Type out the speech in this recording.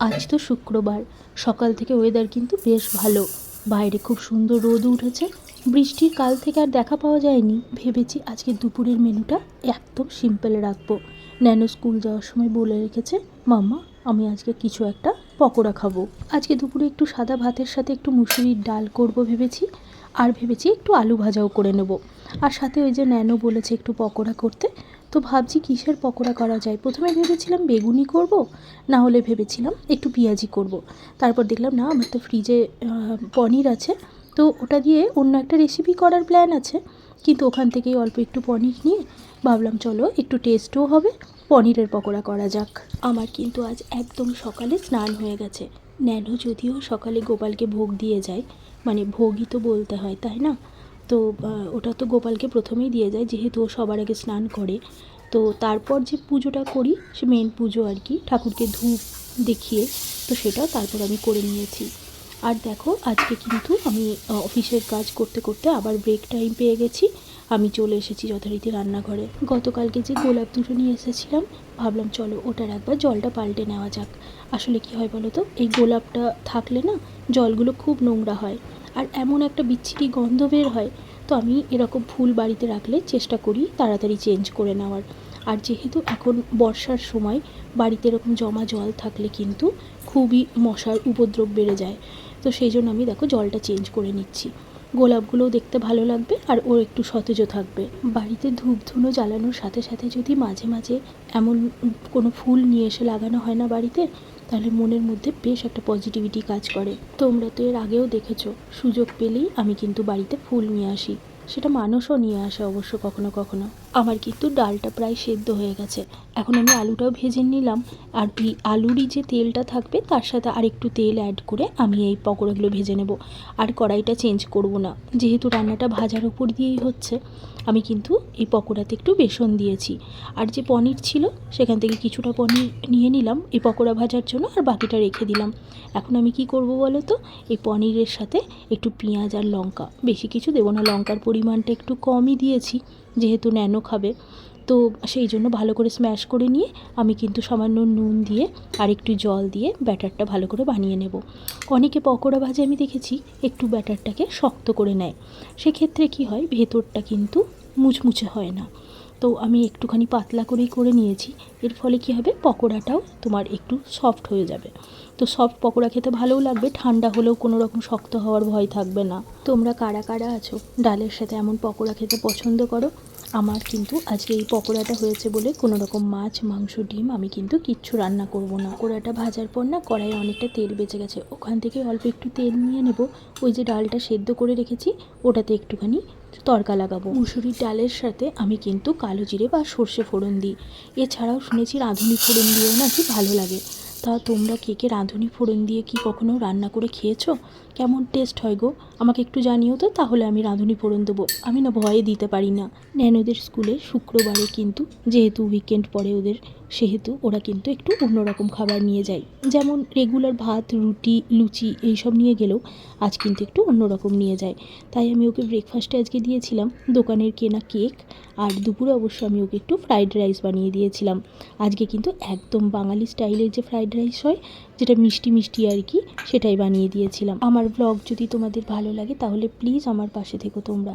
আজ তো শুক্রবার। সকাল থেকে ওয়েদার কিন্তু বেশ ভালো। বাইরে খুব সুন্দর রোদ উঠেছে। বৃষ্টির কাল থেকে আর দেখা পাওয়া যায়নি। ভেবেছি আজকে দুপুরের মেনুটা একদম সিম্পল রাখব। ন্যানো স্কুল যাওয়ার সময় বলে রেখেছে, মাম্মা, আমি আজকে কিছু একটা পকোড়া খাব। আজকে দুপুরে একটু সাদা ভাতের সাথে একটু মুসুরির ডাল করব ভেবেছি, আর ভেবেছি একটু আলু ভাজাও করে নেব। আর সাথে ওই যে ন্যানো বলেছে একটু পকোড়া করতে তো ভাবছি কিসের পকোড়া করা যায়। প্রথমে ভেবেছিলাম বেগুনি করব, না হলে ভেবেছিলাম একটু পেঁয়াজি করব। তারপর দেখলাম, না, আমার তো ফ্রিজে পনির আছে। তো ওটা দিয়ে অন্য একটা রেসিপি করার প্ল্যান আছে। কিন্তু ওখান থেকেই অল্প একটু পনির নিয়ে ভাবলাম, চলো একটু টেস্টও হবে, পনিরের পকোড়া করা যাক। আমার কিন্তু আজ একদম সকালে স্নান হয়ে গেছে। ন্যানো, যদিও সকালে গোপালকে ভোগ দিয়ে যায় মানে ভোগই তো বলতে হয়, তাই না? তো ওটা তো গোপালকে প্রথমেই দিয়ে যায়, যেহেতু ও সবার আগে স্নান করে। তো তারপর যে পুজোটা করি, সে মেন পুজো আর কি, ঠাকুরকে ধূপ দেখিয়ে, তো সেটাও তারপর আমি করে নিয়েছি। আর দেখো, আজকে কিন্তু আমি অফিসের কাজ করতে করতে আবার ব্রেক টাইম পেয়ে গেছি, আমি চলে এসেছি যথারীতি রান্নাঘরে। গতকালকে যে গোলাপ দুটো নিয়ে এসেছিলাম, ভাবলাম চলো ওটার একবার জলটা পাল্টে নেওয়া যাক। আসলে কি হয় বলো তো, এই গোলাপটা থাকলে না, জলগুলো খুব নোংরা হয়। আর এমন একটা বিচ্ছিরি গন্ধ বের হয়, তো আমি এরকম ফুল বাড়িতে রাখলে চেষ্টা করি তাড়াতাড়ি চেঞ্জ করে নেওয়ার। আর যেহেতু এখন বর্ষার সময়, বাড়িতে এরকম জমা জল থাকলে কিন্তু খুবই মশার উপদ্রব বেড়ে যায়। তো সেই জন্য আমি দেখো জলটা চেঞ্জ করে নিচ্ছি। গোলাপগুলোও দেখতে ভালো লাগবে আর ও একটু সতেজও থাকবে। বাড়িতে ধূপ ধুনো জ্বালানোর সাথে সাথে যদি মাঝে মাঝে এমন কোনো ফুল নিয়ে এসে লাগানো হয় না বাড়িতে তাহলে মনের মধ্যে বেশ একটা পজিটিভিটি কাজ করে। তোমরা তো এর আগেও দেখেছ, সুযোগ পেলেই আমি কিন্তু বাড়িতে ফুল নিয়ে আসি। সেটা মানুষও নিয়ে আসে অবশ্য কখনো কখনো। আমার কিন্তু ডালটা প্রায় সেদ্ধ হয়ে গেছে। এখন আমি আলুটাও ভেজে নিলাম। আর এই আলুরই যে তেলটা থাকবে, তার সাথে আরেকটু তেল অ্যাড করে আমি এই পকোড়াগুলো ভেজে নেব। আর কড়াইটা চেঞ্জ করব না। যেহেতু রান্নাটা ভাজার উপর দিয়েই হচ্ছে, আমি কিন্তু এই পকোড়াতে একটু বেসন দিয়েছি। আর যে পনির ছিল, সেখান থেকে কিছুটা পনির নিয়ে নিলাম এই পকোড়া ভাজার জন্য, আর বাকিটা রেখে দিলাম। এখন আমি কি করব বলো তো? এই পনিরের সাথে একটু পেঁয়াজ আর লঙ্কা। বেশি কিছু দেবো না, লঙ্কার পরিমাণটা একটু কমই দিয়েছি। যেহেতু ন্যানো খাবে। তো সেই জন্য ভালো করে স্ম্যাশ করে নিয়ে আমি কিন্তু সামান্য নুন দিয়ে আর একটু জল দিয়ে ব্যাটারটা ভালো করে বানিয়ে নেব। অনেকে পকোড়া ভাজে আমি দেখেছি একটু ব্যাটারটাকে শক্ত করে নেয়। সেক্ষেত্রে কি হয়, ভেতরটা কিন্তু মুচমুচে হয় না। তো আমি একটুখানি পাতলা করেই করে নিয়েছি। এর ফলে কি হবে? পকোড়াটাও তোমার একটু সফট হয়ে যাবে। তো সফট পকোড়া খেতে ভালোও লাগবে, ঠান্ডা হলেও কোনো রকম শক্ত হওয়ার ভয় থাকবে না। তোমরা কারা কারা আছো? ডালের সাথে এমন পকোড়া খেতে পছন্দ করো? আমার কিন্তু আজকে এই পকোড়াটা হয়েছে বলে কোনো রকম মাছ, মাংস, ডিম আমি কিন্তু কিচ্ছু রান্না করব না। পকোড়াটা ভাজার পর না কড়াইয়ে অনেকটা তেল বেঁচে গেছে। ওখান থেকে অল্প একটু তেল নিয়ে নেব। ওই যে ডালটা সেদ্ধ করে রেখেছি, ওটাতে একটুখানি তড়কা লাগাবো। মুসুরির ডালের সাথে আমি কিন্তু কালো জিরে বা সর্ষে ফোড়ন দিই। এছাড়াও শুনেছি রাঁধুনি ফোড়ন দিয়েও নাকি ভালো লাগে। তা তোমরা কে কে রাঁধুনি ফোড়ন দিয়ে কি কখনো রান্না করে খেয়েছো? কেমন টেস্ট হয় গো? আমাকে একটু জানিও তো, তাহলে আমি রাঁধুনি ফোড়ন দেবো। আমি না ভয়ে দিতে পারি না। ন্যানোদের স্কুলে, শুক্রবারে কিন্তু, যেহেতু উইকেন্ড পরে ওদের, সেহেতু ওরা কিন্তু একটু অন্যরকম খাবার নিয়ে যায়। যেমন রেগুলার ভাত, রুটি, লুচি এইসব নিয়ে গেলেও আজ কিন্তু একটু অন্যরকম নিয়ে যায়। তাই আমি ওকে ব্রেকফাস্টে আজকে দিয়েছিলাম, দোকানের কেনা কেক আর দুপুরে অবশ্য আমি ওকে একটু ফ্রাইড রাইস বানিয়ে দিয়েছিলাম। আজকে কিন্তু একদম বাঙালি স্টাইলের যে ফ্রাইড রাইস হয়, যেটা মিষ্টি মিষ্টি আর কি, সেটাই বানিয়ে দিয়েছিলাম। আমার ব্লগ যদি তোমাদের ভালো লাগে তাহলে প্লিজ আমার পাশে থেকো তোমরা।